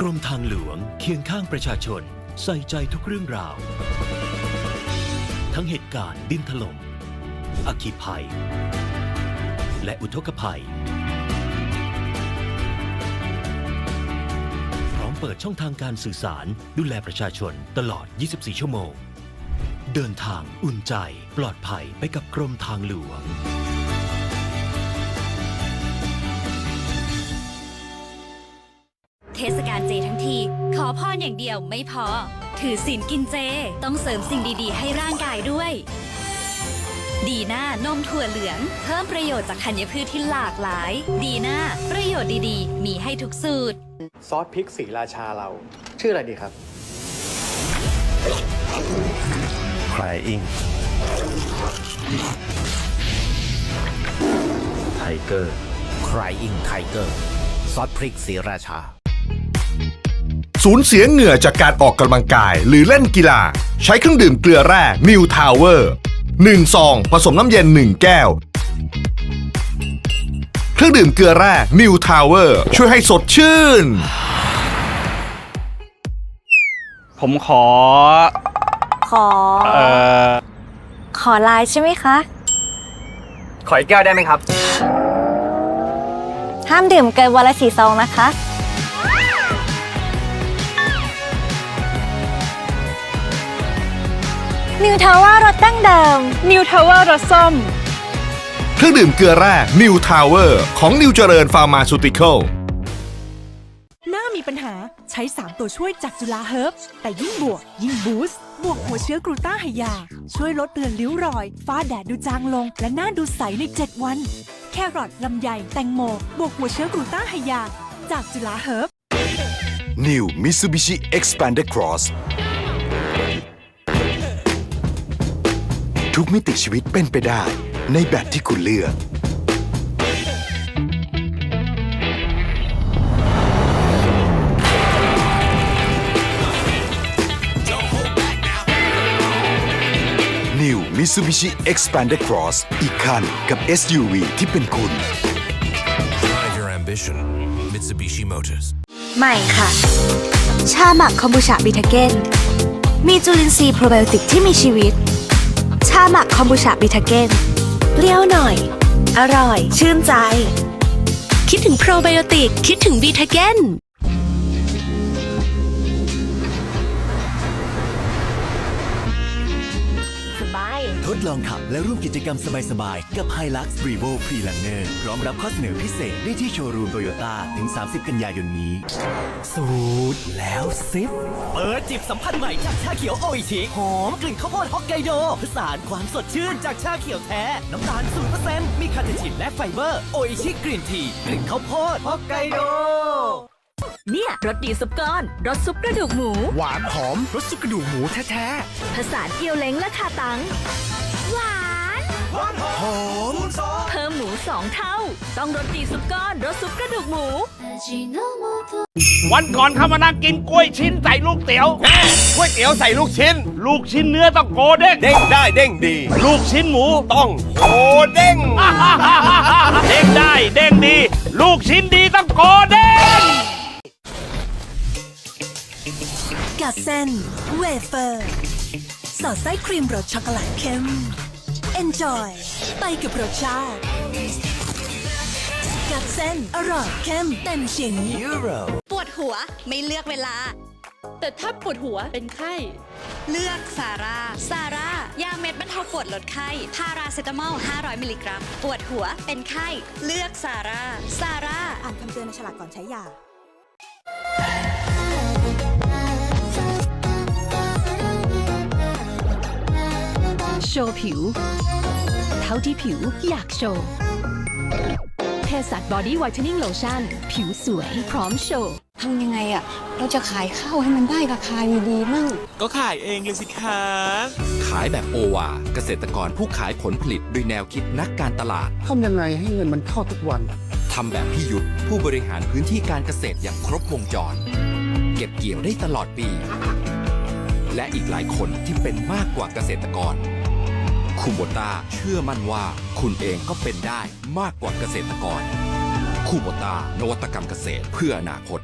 กรมทางหลวงเคียงข้างประชาชน ใส่ใจทุกเรื่องราว ทั้งเหตุการณ์ดินถล่มอัคคีภัย และอุทกภัย พร้อมเปิดช่องทางการสื่อสารดูแลประชาชนตลอด 24 ชั่วโมง เดินทางอุ่นใจปลอดภัยไปกับกรมทางหลวงาลเจทั้งที ขอพรอย่างเดียวไม่พอ ถือศีลกินเจ ต้องเสริมสิ่งดีๆ ให้ร่างกายด้วย ดีน่านมถั่วเหลือง เพิ่มประโยชน์จากธัญพืชที่หลากหลาย ดีน่าประโยชน์ดีๆ มีให้ทุกสูตร ซอสพริกสีราชาเรา ชื่ออะไรดีครับ Crying Tiger Crying Tiger ซอสพริกสีราชา สูญเสียเหงื่อจากการออกกำลังกาย หรือเล่นกีฬา ใช้เครื่องดื่มเกลือแร่ New Tower 1ซอง ผสมน้ำเย็น 1 แก้ว เครื่องดื่มเกลือแร่ New Tower ช่วยให้สดชื่น ผมขอ ขอ เอ่อ ขอไลน์ใช่ไหมคะ ขออีกแก้วได้ไหมครับ ห้ามดื่มเกินวันละสี่ซองนะคะ นิวทาวารสดั้งเดิม นิวทาวารสส้ม เครื่องดื่มเกลือแร่ New Tower ของ New เจริญฟาร์มาซูติคอลหน้ามีปัญหาใช้ 3 ตัวช่วยจากจุฬาเฮิร์บแต่ยิ่งบวก ยิ่งบูสต์บวกหัวเชื้อกรูต้าไฮยา ช่วยลดเรือนริ้วรอย ฟ้าแดดดูจางลง และหน้าดูใสใน 7 วัน แครอทลำไยแตงโม บวกหัวเชื้อกรูต้าไฮยา จากจุฬาเฮิร์บ New Mitsubishi Xpander Cross ทุกมิติชีวิตเป็นไปได้ ในแบบที่คุณเลือก New Mitsubishi Xpander Cross อีกคันกับ SUV ที่เป็นคุณ Drive your ambition. Mitsubishi Motors. ใหม่ค่ะ ชาหมักคอมบูชาบิทาเกนมีจุลินทรีย์โปรไบโอติกที่มีชีวิตชาหมักคอมบูชาบิทาเกนเปรี้ยวหน่อย อร่อย ชื่นใจ คิดถึงโปรไบโอติก คิดถึงบีทาเกน ดลองขับและร่วมกิจกรรมสบายๆ กับ Hilux Revo Pre-Runner พร้อมรับข้อเสนอพิเศษได้ที่โชว์รูมโตโยต้าถึง 30 กันยายนนี้ สูตรแล้วซิปเปิดจิบสัมผัสใหม่จากชาเขียวโออิชิหอมกลิ่นข้าวโพดฮอกไกโดผสานความสดชื่นจากชาเขียวแท้ น้ำตาล0%มีคาเทชินและไฟเบอร์โออิชิกลิ่นทีกลิ่นข้าวโพดฮอกไกโดเนี่ยรสดีซุปก้อนรสซุปกระดูกหมู หวานหอมรสซุปกระดูกหมูแท้ผสานเกี๊ยวเล้งและคาตังหวานๆ หอมเพิ่มหมูสองเท่า ต้องรสดีซุปก้อนรสซุปกระดูกหมู วันก่อนเข้ามานั่งกินกล้วยชิ้นใส่ลูกเตี๋ยวกล้วยเตี๋ยวใส่ลูกชิ้น ลูกชิ้นเนื้อต้องโกเด้งเด้งได้เด้งดี ลูกชิ้นหมู ต้องโอเด้ง เด้งได้เด้งดี ลูกชิ้นดีต้องโกเด้ง กัดเส้นเวเฟอร์ สอดไส้ครีมรสช็อกโกแลตเข้ม Enjoy ไปกับรสชาติกัดเส้นอร่อยเข้มเต็มชิ้นปวดหัวไม่เลือกเวลา แต่ถ้าปวดหัวเป็นไข้ เลือกซาร่าซาร่ายาเม็ดบรรเทาปวดลดไข้พาราเซตามอล 500 มิลลิกรัม ปวดหัวเป็นไข้ เลือกซาร่าซาร่าอ่านคำเตือนในฉลากก่อนใช้ยา ชว์ผิว เท่าที่ผิวอยากโชว์เทสัตบอดี้ไวท์เทนนิ่งโลชั่นผิวสวยพร้อมโชว์ทำยังไงอะเราจะขายข้าวให้มันได้ราคาดีๆมั่งก็ขายเองเลยสิคะขายแบบโอวาเกษตรกรผู้ขายผลผลิตด้วยแนวคิดนักการตลาดทำยังไงให้เงินมันเข้าทุกวันทำแบบพี่ยุทธผู้บริหารพื้นที่การเกษตรอย่างครบวงจร เก็บเกี่ยวได้ตลอดปี และอีกหลายคนที่เป็นมากกว่าเกษตรกร คุโบต้าเชื่อมั่นว่าคุณเองก็เป็นได้มากกว่าเกษตรกรคูโบต้านวัตกรรมเกษตรเพื่ออนาคต